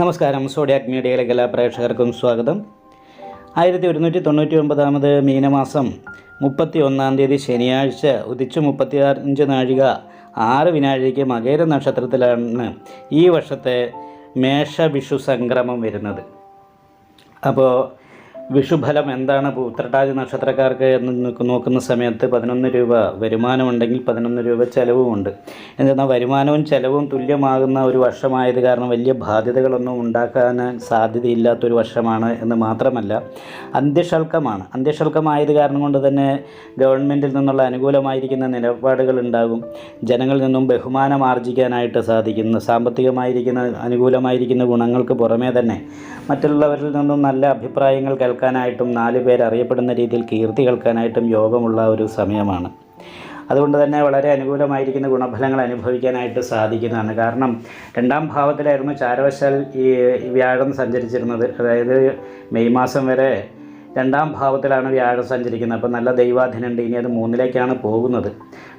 നമസ്കാരം. സോഡിയാക് മീഡിയയിലേക്ക് എല്ലാ പ്രേക്ഷകർക്കും സ്വാഗതം. ആയിരത്തി ഒരുന്നൂറ്റി തൊണ്ണൂറ്റി ഒമ്പതാമത് മീനമാസം മുപ്പത്തി ഒന്നാം തീയതി ശനിയാഴ്ച ഉദിച്ചു മുപ്പത്തി അഞ്ച് നാഴിക ആറ് വിനാഴിക മകേര നക്ഷത്രത്തിലാണ് ഈ വർഷത്തെ മേഷവിഷു സംക്രമം വരുന്നത്. അപ്പോൾ വിഷുഫലം എന്താണ് ഉത്രട്ടാതി നക്ഷത്രക്കാർക്ക് എന്ന് നോക്കുന്ന സമയത്ത് പതിനൊന്ന് രൂപ വരുമാനമുണ്ടെങ്കിൽ പതിനൊന്ന് രൂപ ചെലവുമുണ്ട്. എന്തെന്നാൽ വരുമാനവും ചിലവും തുല്യമാകുന്ന ഒരു വർഷമായത് കാരണം വലിയ ബാധ്യതകളൊന്നും ഉണ്ടാക്കാൻ സാധ്യതയില്ലാത്തൊരു വർഷമാണ് എന്ന് മാത്രമല്ല അന്ത്യശൽക്കമാണ് അന്ത്യശൽക്കമായത് കാരണം കൊണ്ട് തന്നെ ഗവൺമെന്റിൽ നിന്നുള്ള അനുകൂലമായിരിക്കുന്ന നിലപാടുകൾ ഉണ്ടാകും. ജനങ്ങളിൽ നിന്നും ബഹുമാനം ആർജിക്കാനായിട്ട് സാധിക്കുന്ന. സാമ്പത്തികമായിരിക്കുന്ന അനുകൂലമായിരിക്കുന്ന ഗുണങ്ങൾക്ക് പുറമേ തന്നെ മറ്റുള്ളവരിൽ നിന്നും നല്ല അഭിപ്രായങ്ങൾ കേൾക്കാനായിട്ടും നാല് പേർ അറിയപ്പെടുന്ന രീതിയിൽ കീർത്തി കേൾക്കാനായിട്ടും യോഗമുള്ള ഒരു സമയമാണ്. അതുകൊണ്ട് തന്നെ വളരെ അനുകൂലമായിരിക്കുന്ന ഗുണഫലങ്ങൾ അനുഭവിക്കാനായിട്ട് സാധിക്കുന്നതാണ്. കാരണം രണ്ടാം ഭാവത്തിലായിരുന്നു ചാരവശാൽ ഈ വ്യാഴം സഞ്ചരിച്ചിരുന്നത്. അതായത് മെയ് മാസം വരെ രണ്ടാം ഭാവത്തിലാണ് വ്യാഴം സഞ്ചരിക്കുന്നത്. അപ്പോൾ നല്ല ദൈവാധീനമുണ്ട്. ഇനി അത് മൂന്നിലേക്കാണ് പോകുന്നത്.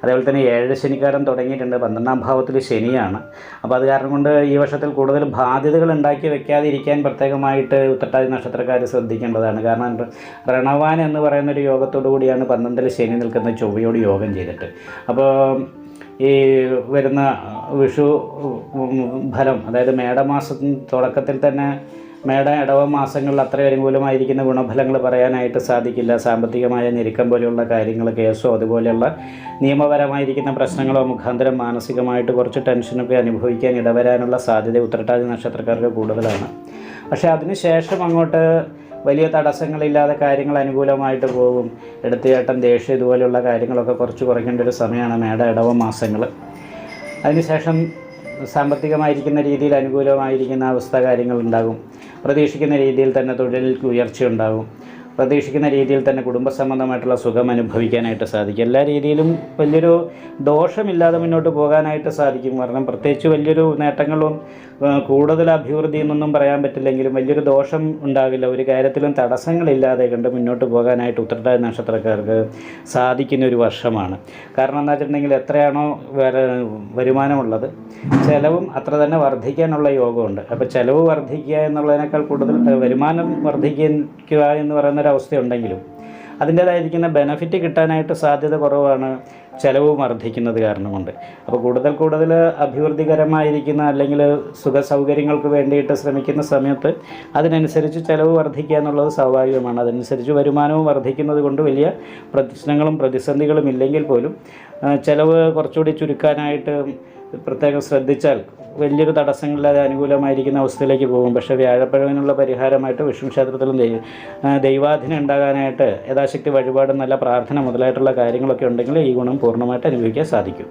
അതേപോലെ തന്നെ ഏഴ് ശനിക്കാരം തുടങ്ങിയിട്ടുണ്ട്. പന്ത്രണ്ടാം ഭാവത്തിൽ ശനിയാണ്. അപ്പോൾ അത് കാരണം കൊണ്ട് ഈ വർഷത്തിൽ കൂടുതൽ ബാധ്യതകൾ ഉണ്ടാക്കി വെക്കാതിരിക്കാൻ പ്രത്യേകമായിട്ട് ഉത്തട്ടാതി നക്ഷത്രക്കാർ ശ്രദ്ധിക്കേണ്ടതാണ്. കാരണം റണവാൻ എന്ന് പറയുന്ന ഒരു യോഗത്തോടു കൂടിയാണ് പന്ത്രണ്ടിൽ ശനി നിൽക്കുന്ന ചൊവ്വയോട് യോഗം ചെയ്തിട്ട്. അപ്പോൾ ഈ വരുന്ന വിഷു ഫലം അതായത് മേടമാസ തുടക്കത്തിൽ തന്നെ മേട ഇടവ മാസങ്ങളിൽ അത്ര അനുകൂലമായിരിക്കുന്ന ഗുണഫലങ്ങൾ പറയാനായിട്ട് സാധിക്കില്ല. സാമ്പത്തികമായ ഞെരുക്കം പോലെയുള്ള കാര്യങ്ങൾ കേസോ അതുപോലെയുള്ള നിയമപരമായിരിക്കുന്ന പ്രശ്നങ്ങളോ മുഖാന്തരം മാനസികമായിട്ട് കുറച്ച് ടെൻഷനൊക്കെ അനുഭവിക്കാൻ ഇടവരാനുള്ള സാധ്യത ഉത്രട്ടാതി നക്ഷത്രക്കാർക്ക് കൂടുതലാണ്. പക്ഷേ അതിനുശേഷം അങ്ങോട്ട് വലിയ തടസ്സങ്ങളില്ലാതെ കാര്യങ്ങൾ അനുകൂലമായിട്ട് പോകും. എടുത്തുചേട്ടൻ ദേഷ്യം ഇതുപോലെയുള്ള കാര്യങ്ങളൊക്കെ കുറച്ച് കുറയ്ക്കേണ്ട ഒരു സമയമാണ് മേട ഇടവ മാസങ്ങൾ. അതിനുശേഷം സാമ്പത്തികമായിരിക്കുന്ന രീതിയിൽ അനുകൂലമായിരിക്കുന്ന അവസ്ഥ കാര്യങ്ങൾ ഉണ്ടാകും. പ്രതീക്ഷിക്കുന്ന രീതിയിൽ തന്നെ തൊഴിലിൽ ഉയർച്ച ഉണ്ടാകും പ്രതീക്ഷിക്കുന്ന രീതിയിൽ തന്നെ കുടുംബസംബന്ധമായിട്ടുള്ള സുഖം അനുഭവിക്കാനായിട്ട് സാധിക്കും. എല്ലാ രീതിയിലും വലിയൊരു ദോഷമില്ലാതെ മുന്നോട്ട് പോകാനായിട്ട് സാധിക്കും. കാരണം പ്രത്യേകിച്ച് വലിയൊരു നേട്ടങ്ങളും കൂടുതൽ അഭിവൃദ്ധി എന്നൊന്നും പറയാൻ പറ്റില്ലെങ്കിലും വലിയൊരു ദോഷം ഉണ്ടാകില്ല. ഒരു കാര്യത്തിലും തടസ്സങ്ങളില്ലാതെ കണ്ട് മുന്നോട്ട് പോകാനായിട്ട് ഉത്രട്ടാതി നക്ഷത്രക്കാർക്ക് സാധിക്കുന്ന ഒരു വർഷമാണ്. കാരണം എന്താ വെച്ചിട്ടുണ്ടെങ്കിൽ എത്രയാണോ വര- വരുമാനമുള്ളത് ചിലവും അത്ര തന്നെ വർദ്ധിക്കാനുള്ള യോഗമുണ്ട്. അപ്പോൾ ചിലവ് വർദ്ധിക്കുക എന്നുള്ളതിനേക്കാൾ കൂടുതൽ വരുമാനം വർദ്ധിക്കുക എന്ന് പറയുന്ന ഒരു അവസ്ഥയുണ്ടെങ്കിലും അതിന്റേതായിരിക്കുന്ന ബെനഫിറ്റ് കിട്ടാനായിട്ട് സാധ്യത കുറവാണ് ചിലവ് വർദ്ധിക്കുന്നത് കാരണമുണ്ട് അപ്പോൾ കൂടുതൽ കൂടുതൽ അഭിവൃദ്ധികരമായിരിക്കുന്ന അല്ലെങ്കിൽ സുഖ സൗകര്യങ്ങൾക്ക് വേണ്ടിയിട്ട് ശ്രമിക്കുന്ന സമയത്ത് അതിനനുസരിച്ച് ചിലവ് വർദ്ധിക്കുക എന്നുള്ളത് സ്വാഭാവികമാണ്. അതനുസരിച്ച് വരുമാനവും വർദ്ധിക്കുന്നത് കൊണ്ട് വലിയ പ്രശ്നങ്ങളും പ്രതിസന്ധികളും ഇല്ലെങ്കിൽ പോലും ചിലവ് കുറച്ചുകൂടി ചുരുക്കാനായിട്ട് പ്രത്യേകം ശ്രദ്ധിച്ചാൽ വലിയൊരു തടസ്സങ്ങളില്ലാതെ അനുകൂലമായിരിക്കുന്ന അവസ്ഥയിലേക്ക് പോകും. പക്ഷേ വ്യാഴപ്പഴവിനുള്ള പരിഹാരമായിട്ട് വിഷ്ണു ക്ഷേത്രത്തിലും ദൈവാധീനം ഉണ്ടാകാനായിട്ട് യഥാശക്തി വഴിപാട് നല്ല പ്രാർത്ഥന മുതലായിട്ടുള്ള കാര്യങ്ങളൊക്കെ ഉണ്ടെങ്കിൽ ഈ ഗുണം പൂർണമായിട്ട് അനുഭവിക്കാൻ സാധിക്കും.